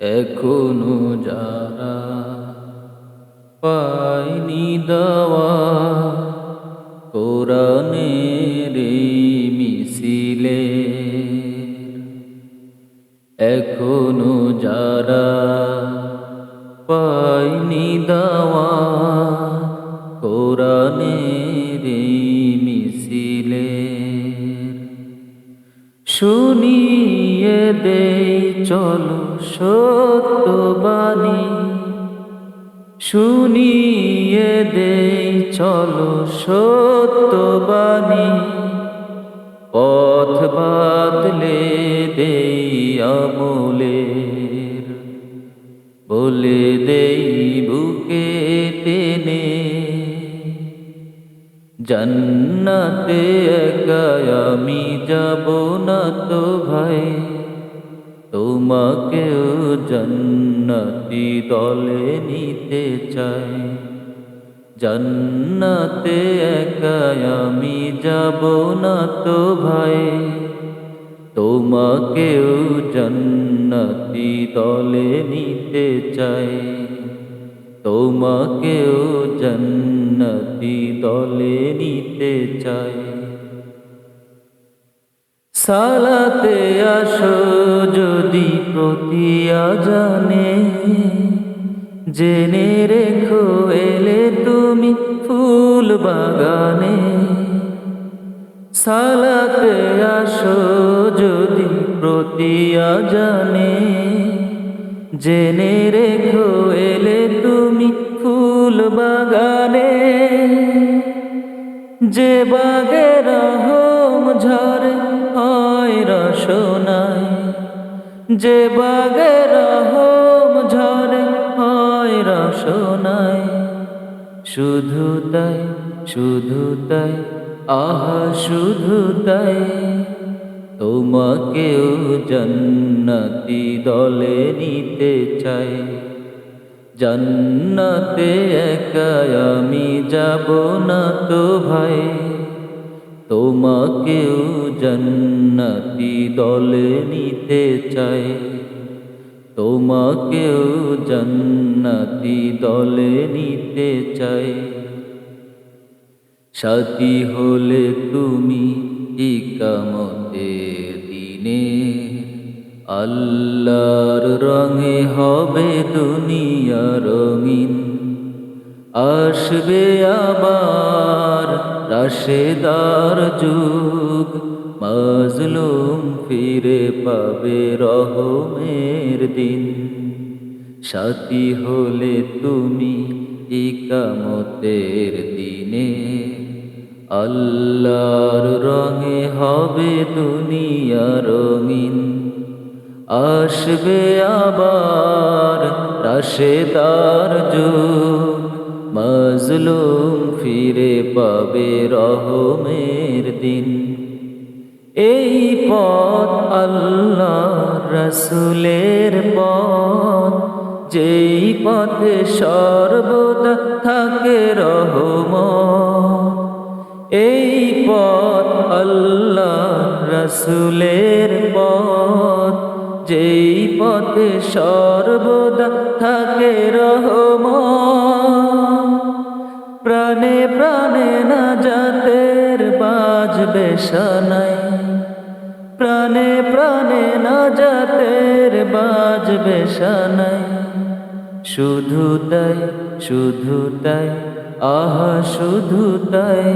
এখনও যারা পাইনি দেওয়া, কোরআনের এই মিছিলে, এখনও যারা পাইনি দেওয়া, কোরআনের এই মিছিলে। শুনিয়ে দে চলো সত্যবাণী। শুনিয়ে দেই, চলো সত্যবাণী। পথ বাতলে দেই আমলের। বলে দেই বুকে টেনে। জন্নতে একা আমি যাব না তো ভাই। তোমাকেও জন্নতি দলে নিতে চাই। জন্নতে একা আমি যাব না তো ভাই। তোমাকেও জন্নতি দলে নিতে চাই। তোমাকেও জন্নতি দলে নিতে চাই। সালাতে আসো যদি প্রতিয়া জানে জেনে রেখো এলে তুমি ফুল বাগানে। সালাতে আসো যদি প্রতিয়া জানে জেনে রেখো এলে তুমি ফুল বাগানে। যে বাগে রহম যে বাগে রহম ঝরে হয় রসনায় শুধু তাই শুধু তাই, আহা, শুধু তাই। তোমাকেও জন্নতি দলে নিতে চাই। জন্নতে একা আমি যাব না তো ভাই। তোমাকেও জন্নতি দলে নিতে চাই। তোমাকেও জন্নতি দলে নিতে চাই। সাথী হলে তুমি ইকামতের দিনে। আল্লাহর রঙে হবে দুনিয়া রঙিন। আসবে আবার রাশেদার যুগ, মাজলুম ফিরে পাবে রহমের দিন। সাথী হলে তুমি ইকামতের দিনে। আল্লাহর রঙে হবে দুনিয়া রঙিন। আসবে আবার রাশেদার যুগ। মজলুম ফিরে পাবে রহমের দিন। এই পথ আল্লাহ রসুলের পথ। যেই পথে সর্বদা থাকে রহমত। এই পথ আল্লাহ রসুলের পথ। যেই পথে সর্বদা থাকে রহম প্রাণে প্রাণে না জাতের বাজবে সানাই প্রাণে প্রাণে না জাতের বাজবে সানাই শুধু তাই শুধু তাই, আহা, শুধু তাই।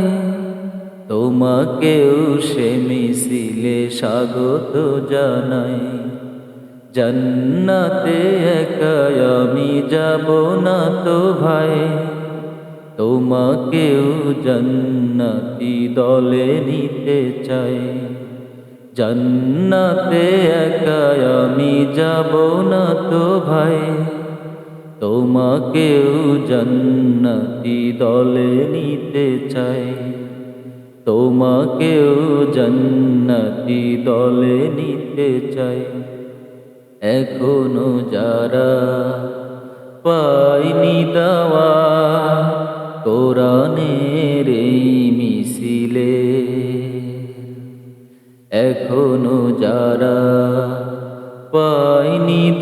তোমাকেও সে মিছিলে স্বাগত জানাই। জন্নাতে একা আমি যাব না তো ভাই। তোমাকেও জন্নতি দলে নিতে চাই। জন্নাতে একা আমি যাব না তো ভাই। তোমাকেও জন্নতি দলে নিতে চাই। তোমাকেও জন্নতি দলে নিতে চাই। এখনও যারা পাইনি দাওয়া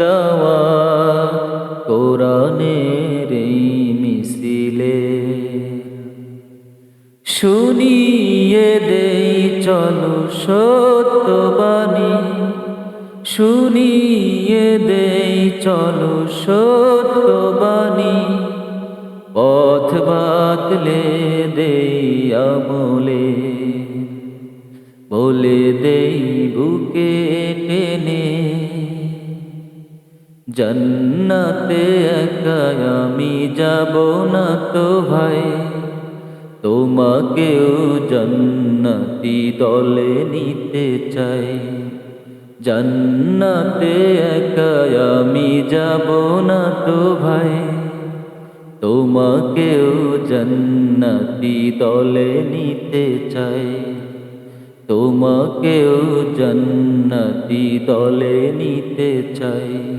দাওয়া কোরআনের এই মিছিলে। শুনিয়ে দেই, চলো সত্যবাণী। শুনিয়ে দেই, চলো সত্যবাণী। পথ বাতলে দেই আমলে। বলে দেই বুকে টেনে জন্নাতে একা আমি যাব না তো ভাই। তোমাকেও জন্নতি দলে নিতে চাই। জন্নাতে একা আমি যাব না তো ভাই। তোমাকেও জন্নতি দলে নিতে চাই। তোমাকেও জন্নতি দলে নিতে চাই।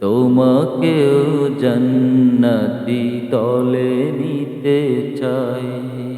তোমাকেও জন্নতি তলে নিতে চাই।